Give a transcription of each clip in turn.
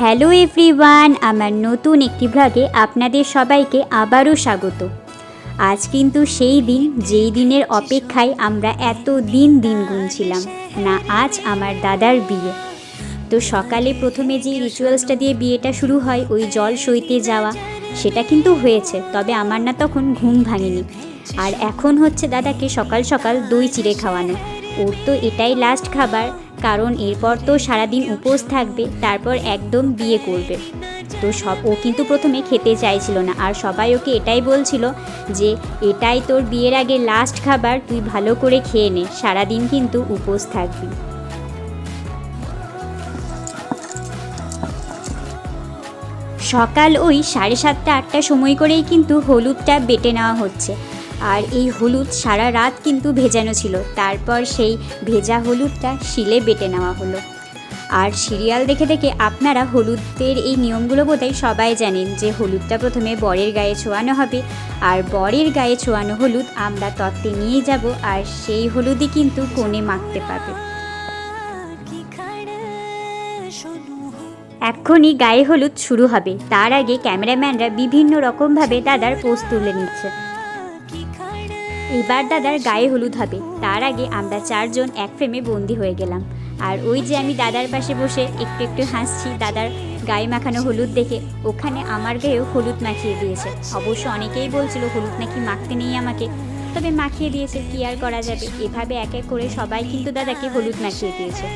Hello everyone, আমার নতুন একটি ব্লগে আপনাদের সবাইকে আবারও স্বাগত। আজ কিন্তু সেই দিন, যেই দিনের অপেক্ষায় আমরা এত দিন দিন গুনছিলাম, না আজ আমার দাদার বিয়ে। তো সকালে প্রথমে যে রিচুয়ালসটা দিয়ে বিয়েটা শুরু হয়, ওই জল সইতে যাওয়া, সেটা কিন্তু হয়েছে, তবে আমার না তখন ঘুম ভাঙেনি। আর এখন হচ্ছে দাদাকে সকাল সকাল দই চিড়ে খাওয়ানো, ওর তো এটাই লাস্ট খাবার কারণ এরপর তো সারাদিন উপোস থাকবে, তারপর একদম বিয়ে করবে। তো সব, ও কিন্তু প্রথমে খেতে চাইছিল না, আর সবাই ওকে এটাই বলছিল যে, এটাই তোর বিয়ের আগে লাস্ট খাবার, তুই ভালো করে খেয়ে নে, সারাদিন কিন্তু উপোস থাকবি। সকাল ওই সাড়ে সাতটা আটটা সময় করেই কিন্তু হলুদটা বেটে নেওয়া হচ্ছে। আর এই হলুদ সারা রাত কিন্তু ভেজানো ছিল। তারপর সেই ভেজা হলুদটা শিলে বেটে নেওয়া হলো। আর সিরিয়াল দেখে দেখে আপনারা হলুদের এই নিয়মগুলো বোধহয় সবাই জানেন যে হলুদটা প্রথমে বরের গায়ে ছোঁয়ানো হবে। আর বরের গায়ে ছোঁয়ানো হলুদ আমরা তত্ত্বে নিয়ে যাব আর সেই হলুদই কিন্তু কোণে মাখতে পাবে। এক্ষুনি গায়ে হলুদ শুরু হবে। তার আগে ক্যামেরাম্যানরা বিভিন্ন রকমভাবে দাদার পোজ তুলে নিচ্ছে। এবার দাদার গায়ে হলুদ হবে। তার আগে আমরা চারজন এক ফ্রেমে বন্দি হয়ে গেলাম। আর ওই যে আমি দাদার পাশে বসে একটু একটু হাসছি, দাদার গায়ে মাখানো হলুদ দেখে, ওখানে আমার গায়েও হলুদ মাখিয়ে দিয়েছে। অবশ্য অনেকেই বলছিল, হলুদ নাকি মাখতে নেই আমাকে? তবে মাখিয়ে দিয়েছে, কি আর করা যাবে? এভাবে এক এক করে সবাই কিন্তু দাদাকে হলুদ মাখিয়ে দিয়েছে।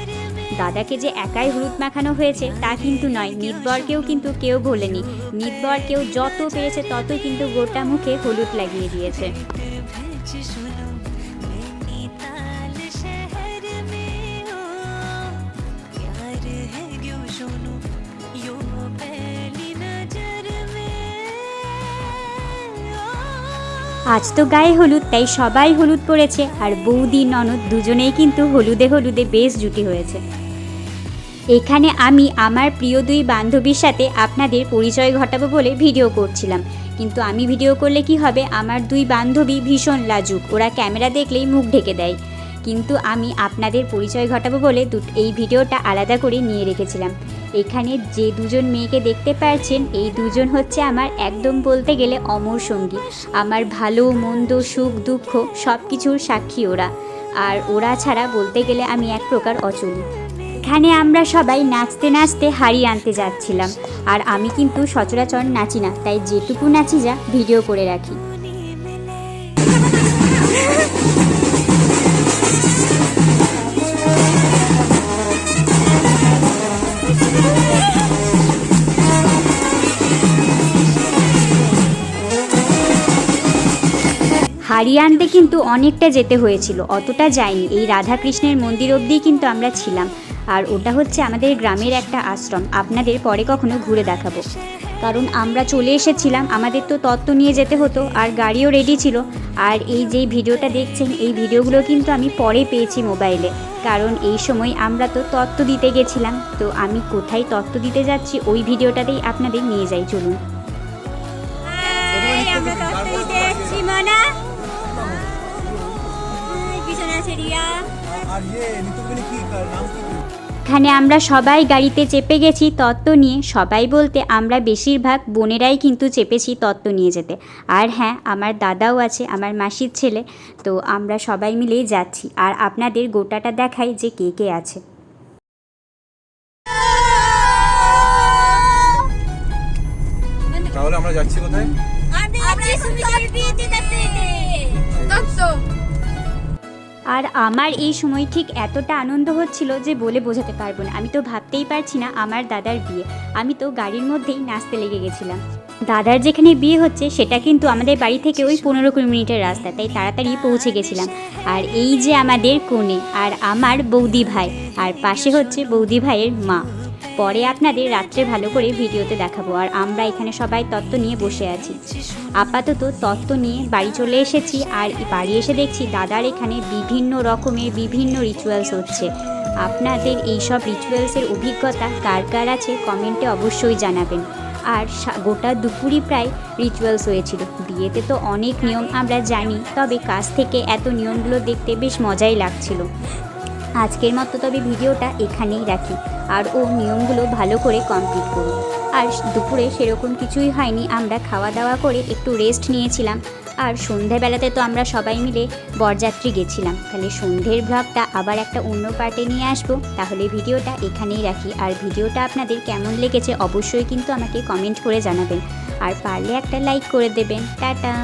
দাদাকে যে একাই হলুদ মাখানো হয়েছে, তা কিন্তু নয়। নিতবরকেও কিন্তু কেউ ভোলেনি। নিতবরকেও যত পেয়েছে তত কিন্তু গোটা মুখে হলুদ লাগিয়ে দিয়েছে। আজ তো গায়ে হলুদ, তাই সবাই হলুদ পরেছে। আর বৌদি, ননদ দুজনেই কিন্তু হলুদে হলুদে বেশ জুটি হয়েছে। এখানে আমি আমার প্রিয় দুই বান্ধবীর সাথে আপনাদের পরিচয় ঘটাবো বলে ভিডিও করছিলাম। কিন্তু আমি ভিডিও করলে কি হবে? আমার দুই বান্ধবী ভীষণ লাজুক। ওরা ক্যামেরা দেখলেই মুখ ঢেকে দেয়। কিন্তু আমি আপনাদের পরিচয় ঘটাবো বলে এই ভিডিওটা আলাদা করে নিয়ে রেখেছিলাম। এখানে যে দুজন মেয়েকে দেখতে পাচ্ছেন এই দুজন হচ্ছে আমার একদম বলতে গেলে অমর সঙ্গী। আমার ভালো, মন্দ, সুখ, দুঃখ সব কিছুর সাক্ষী ওরা। আর ওরা ছাড়া বলতে গেলে আমি এক প্রকার অচলি। এখানে আমরা সবাই নাচতে নাচতে হাড়ি আনতে যাচ্ছিলাম। আর আমি কিন্তু সচরাচর নাচি না, তাই যেটুকু নাচি যা, ভিডিও করে রাখি। হাড়ি আনতে কিন্তু অনেকটা যেতে হয়েছিল, অতটা যায়নি। এই রাধাকৃষ্ণের মন্দির অবধিই কিন্তু আমরা ছিলাম। আর ওটা হচ্ছে আমাদের গ্রামের একটা আশ্রম, আপনাদের পরে কখনো ঘুরে দেখাবো। কারণ আমরা চলে এসেছিলাম, আমাদের তো তত্ত্ব নিয়ে যেতে হতো, আর গাড়িও রেডি ছিল। আর এই যে ভিডিওটা দেখছেন, এই ভিডিওগুলো কিন্তু আমি পরে পেয়েছি মোবাইলে। কারণ এই সময় আমরা তো তত্ত্ব দিতে গেছিলাম, তো আমি কোথায় তত্ত্ব দিতে যাচ্ছি, ওই ভিডিওটাতেই আপনাদের নিয়ে যাই, চলুন। এখানে আমরা সবাই গাড়িতে চেপে গেছি তত্ত্ব নিয়ে। সবাই বলতে আমরা বেশিরভাগ বোনেরাই কিন্তু চেপেছি তত্ত্ব নিয়ে যেতে। আর হ্যাঁ আমার দাদাও আছে আমার মাসির ছেলে। তো আমরা সবাই মিলেই যাচ্ছি। আর আপনাদের গোটাটা দেখাই যে কে কে আছে। তাহলে আমরা যাচ্ছি কোথায়? আর আমার এই সময় ঠিক এতটা আনন্দ হচ্ছিল যে বলে বোঝাতে পারব না। আমি তো ভাবতেই পারছি না আমার দাদার বিয়ে। আমি তো গাড়ির মধ্যেই নাচতে লেগে গেছিলাম। দাদার যেখানে বিয়ে হচ্ছে সেটা কিন্তু আমাদের বাড়ি থেকে ওই পনেরো কুড়ি মিনিটের রাস্তা, তাই তাড়াতাড়ি পৌঁছে গেছিলাম। আর এই যে আমাদের কোণে আর আমার বৌদি ভাই, আর পাশে হচ্ছে বৌদি ভাইয়ের মা। পরে আপনাদের রাত্রে ভালো করে ভিডিওতে দেখাবো। আর আমরা এখানে সবাই তত্ত্ব নিয়ে বসে আছি। আপাতত তত্ত্ব নিয়ে বাড়ি চলে এসেছি আর বাড়ি এসে দেখছি দাদার এখানে বিভিন্ন রকমের বিভিন্ন রিচুয়ালস হচ্ছে। আপনাদের এই সব রিচুয়ালসের অভিজ্ঞতা কার কার আছে কমেন্টে অবশ্যই জানাবেন। আর গোটা দুপুরই প্রায় রিচুয়ালস হয়েছিল। বিয়েতে তো অনেক নিয়ম আমরা জানি, তবে কাছ থেকে এত নিয়মগুলো দেখতে বেশ মজাই লাগছিল। আজকের মতো তবে ভিডিওটা এখানেই রাখি। আর ও নিয়মগুলো ভালো করে কমপ্লিট করুন। আর দুপুরে সেরকম কিছুই হয়নি, আমরা খাওয়া দাওয়া করে একটু রেস্ট নিয়েছিলাম। আর সন্ধ্যাবেলাতে তো আমরা সবাই মিলে বরযাত্রী গেছিলাম। তাহলে সন্ধ্যের ব্লগটা আবার একটা অন্য পার্টে নিয়ে আসব। তাহলে ভিডিওটা এখানেই রাখি। আর ভিডিওটা আপনাদের কেমন লেগেছে অবশ্যই কিন্তু আমাকে কমেন্ট করে জানাবেন। আর পারলে একটা লাইক করে দেবেন। টাটা!